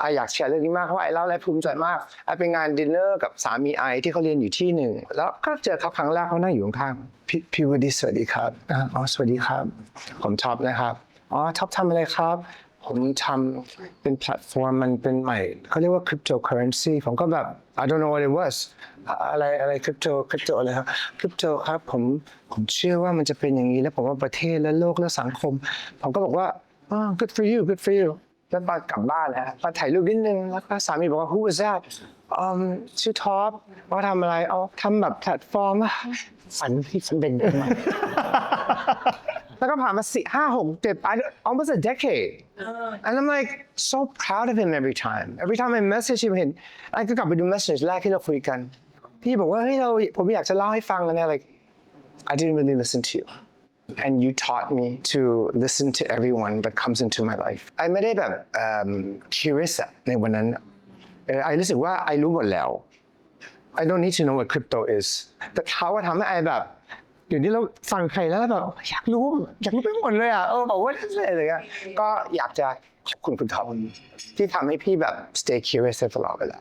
ไออยากแชร์เรื่องนี้มากเพราะไอเล่าอะไรภูมิใจมากไอไปงานดินเนอร์กับสามีไอที่เขาเรียนอยู่ที่หนึ่งแล้วก็เจอเขาครั้งแรกเขานั่งอยู่ข้างพี่พี่วดีสวัสดีครับอ๋อสวัสดีครับ ผมท็อปนะครับอ๋อท็อปทำอะไรครับ ผมทำเป็นแพลตฟอร์มมันเป็นใหม่เขาเรียกว่า cryptocurrency ผมก็แบบ I don't know what it was อะไรอะไร crypto crypto อะไรครับ crypto ครับผมผมเชื่อว่ามันจะเป็นอย่างนี้แล้วผมว่าประเทศและโลกและสังคม ผมก็บอกว่า good for you good for you แล้วตอนกลับบ้านนะฮะมาถ่ายรูปนิดนึงแล้วก็สามีบอกว่า who is that อืมชื่อท็อปว่าทำอะไรอ๋อทำแบบแพลตฟอร์มอะฝันที่ฝันเป็นมา แล้วก็ผ่านมาสี่ห้าหกเจ็ด I- almost a decade and I'm like so proud of him every time every time I message him เห็นไอ้ก็กลับไปดู message แรกที่เราคุยกัน พี่บอกว่าเฮ้ยเราผมอยากจะเล่าให้ฟังแล้วเนี่ย like I didn't really listen to you and you taught me to listen to everyone that comes into my life I ไม่ได้แบบเอิ่ม curious อะในวันนั้นเออไอรู้สึกว่าไอรู้หมดแล้ว I don't need to know what crypto is แต่เขาทำให้ไอแบบเดี๋ยวนี้เราฟังใครแล้วแบบอยากรู้อยากรู้ไปหมดเลยอะเออบอกว่าอะไรอย่างเงี้ยก็อยากจะขอบคุณคุณทอมที่ทำให้พี่แบบ stay curious ตลอดเวลา